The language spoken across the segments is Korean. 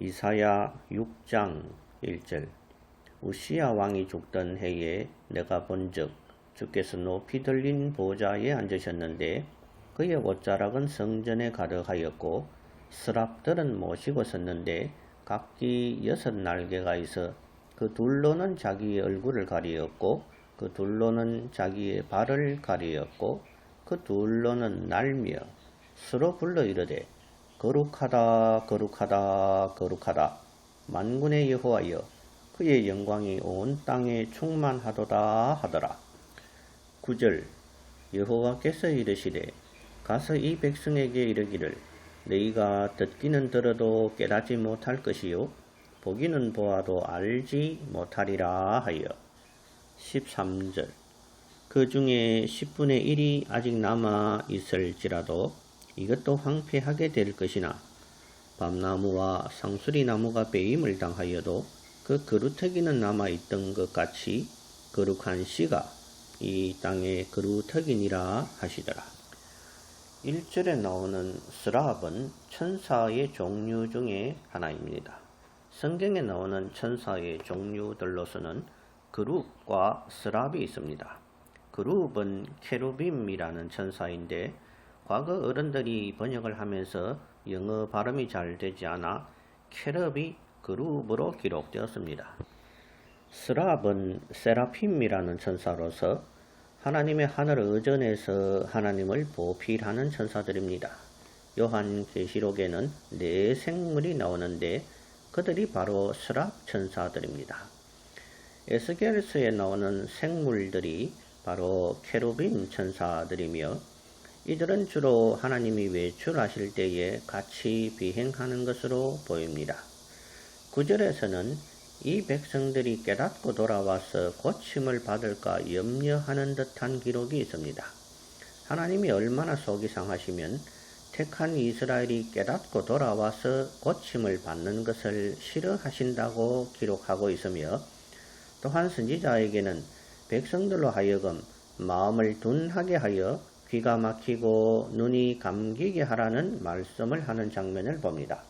이사야 6장 1절. 우시야 왕이 죽던 해에 내가 본즉 주께서 높이 들린 보좌에 앉으셨는데 그의 옷자락은 성전에 가득하였고 스랍들은 모시고 섰는데 각기 여섯 날개가 있어 그 둘로는 자기의 얼굴을 가리었고 그 둘로는 자기의 발을 가리었고 그 둘로는 날며 서로 불러 이르되 거룩하다 거룩하다 거룩하다. 만군의 여호와여 그의 영광이 온 땅에 충만하도다 하더라. 9절 여호와께서 이르시되 가서 이 백성에게 이르기를 너희가 듣기는 들어도 깨닫지 못할 것이요 보기는 보아도 알지 못하리라 하여. 13절 그 중에 10분의 1이 아직 남아 있을지라도 이것도 황폐하게 될 것이나 밤나무와 상수리 나무가 빼임을 당하여도 그 그루터기는 남아 있던 것 같이 거룩한 씨가 이 땅에 그루터기니라 하시더라. 1절에 나오는 스라합은 천사의 종류 중에 하나입니다. 성경에 나오는 천사의 종류들로서는 그룹과 스랍이 있습니다. 그룹은 케루빔이라는 천사인데 과거 어른들이 번역을 하면서 영어 발음이 잘 되지 않아 캐럽이 그룹으로 기록되었습니다. 스랍은 세라핌이라는 천사로서 하나님의 하늘 의전에서 하나님을 보필하는 천사들입니다. 요한 계시록에는 네 생물이 나오는데 그들이 바로 스랍 천사들입니다. 에스겔서에 나오는 생물들이 바로 케루빔 천사들이며 이들은 주로 하나님이 외출하실 때에 같이 비행하는 것으로 보입니다. 9절에서는 이 백성들이 깨닫고 돌아와서 고침을 받을까 염려하는 듯한 기록이 있습니다. 하나님이 얼마나 속이 상하시면 택한 이스라엘이 깨닫고 돌아와서 고침을 받는 것을 싫어하신다고 기록하고 있으며 또한 선지자에게는 백성들로 하여금 마음을 둔하게 하여 귀가 막히고 눈이 감기게 하라는 말씀을 하는 장면을 봅니다.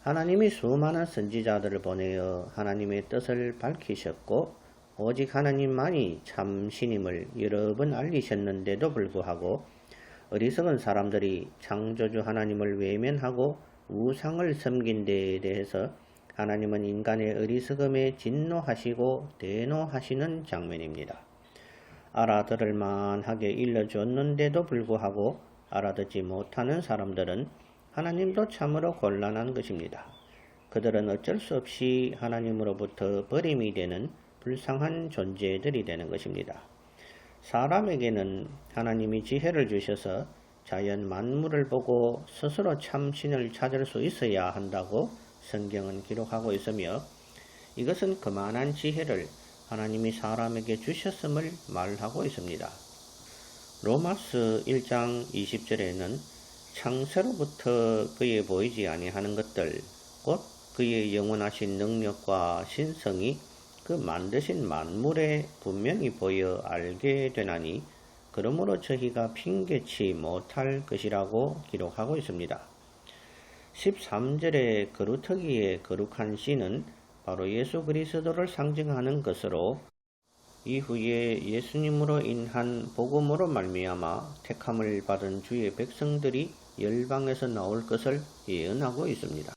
하나님이 수많은 선지자들을 보내어 하나님의 뜻을 밝히셨고 오직 하나님만이 참 신임을 여러 번 알리셨는데도 불구하고 어리석은 사람들이 창조주 하나님을 외면하고 우상을 섬긴 데에 대해서 하나님은 인간의 어리석음에 진노하시고 대노하시는 장면입니다. 알아들을 만하게 일러줬는데도 불구하고 알아듣지 못하는 사람들은 하나님도 참으로 곤란한 것입니다. 그들은 어쩔 수 없이 하나님으로부터 버림이 되는 불쌍한 존재들이 되는 것입니다. 사람에게는 하나님이 지혜를 주셔서 자연 만물을 보고 스스로 참신을 찾을 수 있어야 한다고 성경은 기록하고 있으며 이것은 그만한 지혜를 하나님이 사람에게 주셨음을 말하고 있습니다. 로마스 1장 20절에는 창세로부터 그에 보이지 아니하는 것들 곧 그의 영원하신 능력과 신성이 그 만드신 만물에 분명히 보여 알게 되나니 그러므로 저희가 핑계치 못할 것이라고 기록하고 있습니다. 13절의 거루터기의 거룩한 씨는 바로 예수 그리스도를 상징하는 것으로 이후에 예수님으로 인한 복음으로 말미암아 택함을 받은 주의 백성들이 열방에서 나올 것을 예언하고 있습니다.